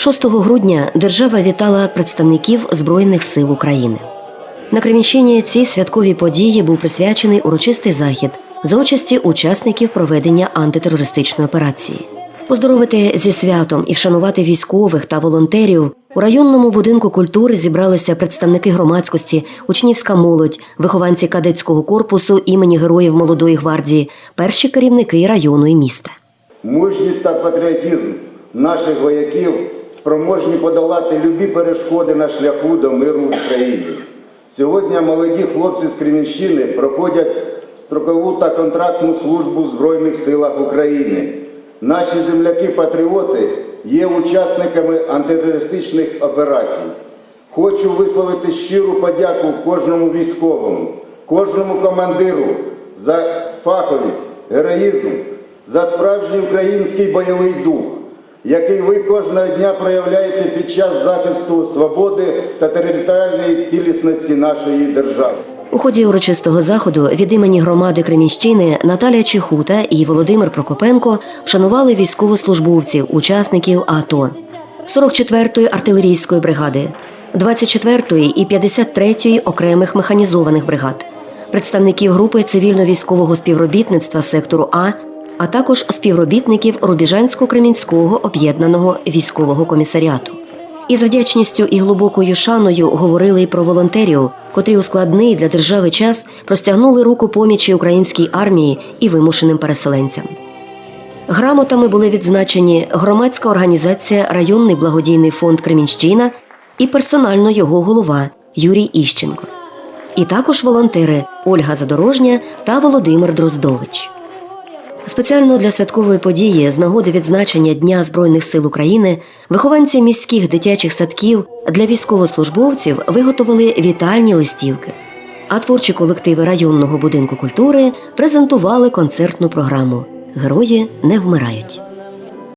6 грудня держава вітала представників Збройних сил України. На Кремінщині цій святковій події був присвячений урочистий захід за участі учасників проведення антитерористичної операції. Поздоровити зі святом і вшанувати військових та волонтерів у районному будинку культури зібралися представники громадськості, учнівська молодь, вихованці кадетського корпусу імені Героїв Молодої гвардії, перші керівники району і міста. Мужність та патріотизм наших вояків спроможні подолати любі перешкоди на шляху до миру в Україні. Сьогодні молоді хлопці з Кремінщини проходять строкову та контрактну службу в Збройних силах України. Наші земляки-патріоти є учасниками антитерористичних операцій. Хочу висловити щиру подяку кожному військовому, кожному командиру за фаховість, героїзм, за справжній український бойовий дух, який ви кожного дня проявляєте під час захисту свободи та територіальної цілісності нашої держави. У ході урочистого заходу від імені громади Кремінщини Наталія Чехута і Володимир Прокопенко вшанували військовослужбовців, учасників АТО 44-ї артилерійської бригади, 24-ї і 53-ї окремих механізованих бригад, представників групи цивільно-військового співробітництва сектору А, а також співробітників Рубіжансько-Кремінського об'єднаного військового комісаріату. Із вдячністю і глибокою шаною говорили й про волонтерів, котрі у складний для держави час простягнули руку помічі українській армії і вимушеним переселенцям. Грамотами були відзначені громадська організація Районний благодійний фонд Кремінщина і персонально його голова Юрій Іщенко. І також волонтери Ольга Задорожня та Володимир Дроздович. Спеціально для святкової події з нагоди відзначення Дня Збройних сил України вихованці міських дитячих садків для військовослужбовців виготовили вітальні листівки. А творчі колективи районного будинку культури презентували концертну програму Герої не вмирають.